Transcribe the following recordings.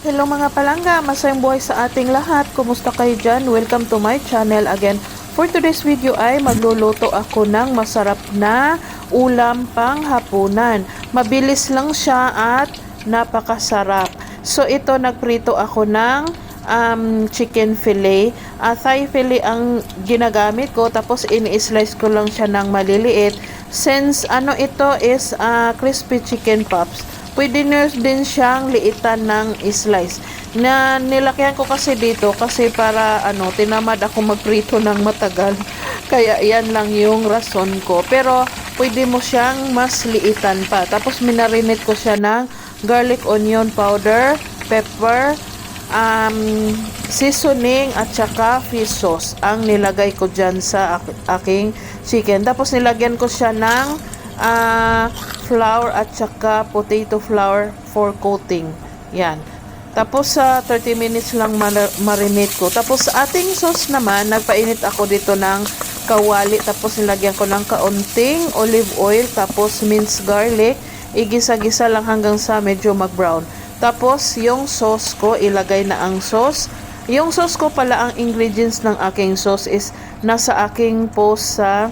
Hello mga palangga, masayang buhay sa ating lahat. Kumusta kayo dyan? Welcome to my channel again. For today's video ay magluluto ako ng masarap na ulam pang hapunan. Mabilis lang siya at napakasarap. So ito nagprito ako ng um, chicken fillet. Uh, thigh fillet ang ginagamit ko tapos ini-slice ko lang siya ng maliliit. Since ano ito is uh, crispy chicken pops pwede nyo din siyang liitan ng slice. Na nilakyan ko kasi dito kasi para ano, tinamad ako magprito ng matagal. Kaya yan lang yung rason ko. Pero pwede mo siyang mas liitan pa. Tapos minarinate ko siya ng garlic onion powder, pepper, um, seasoning at saka fish sauce ang nilagay ko dyan sa ak- aking chicken. Tapos nilagyan ko siya ng ah, flour at saka potato flour for coating. Yan. Tapos sa 30 minutes lang mar- marinate ko. Tapos sa ating sauce naman, nagpainit ako dito ng kawali. Tapos nilagyan ko ng kaunting olive oil. Tapos minced garlic. Igisa-gisa lang hanggang sa medyo mag-brown. Tapos yung sauce ko, ilagay na ang sauce. Yung sauce ko pala, ang ingredients ng aking sauce is nasa aking post sa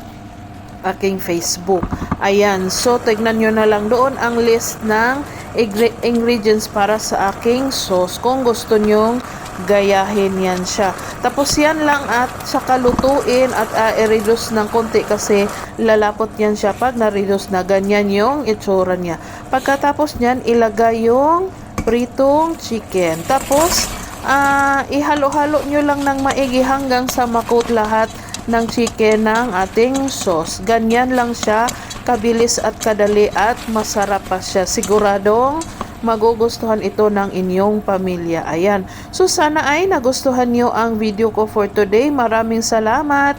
aking Facebook. Ayan, so tignan nyo na lang doon ang list ng ingre- ingredients para sa aking sauce kung gusto nyong gayahin yan siya. Tapos yan lang at saka lutuin at uh, i-reduce ng konti kasi lalapot yan siya pag na-reduce na ganyan yung itsura niya. Pagkatapos nyan, ilagay yung pritong chicken. Tapos, ah ihalo-halo nyo lang ng maigi hanggang sa makot lahat ng chicken ng ating sauce. Ganyan lang siya, kabilis at kadali at masarap pa siya. Siguradong magugustuhan ito ng inyong pamilya. Ayan. So sana ay nagustuhan nyo ang video ko for today. Maraming salamat.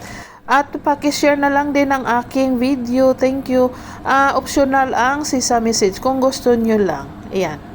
At pakishare na lang din ang aking video. Thank you. Ah, optional ang sisa message kung gusto nyo lang. Ayan.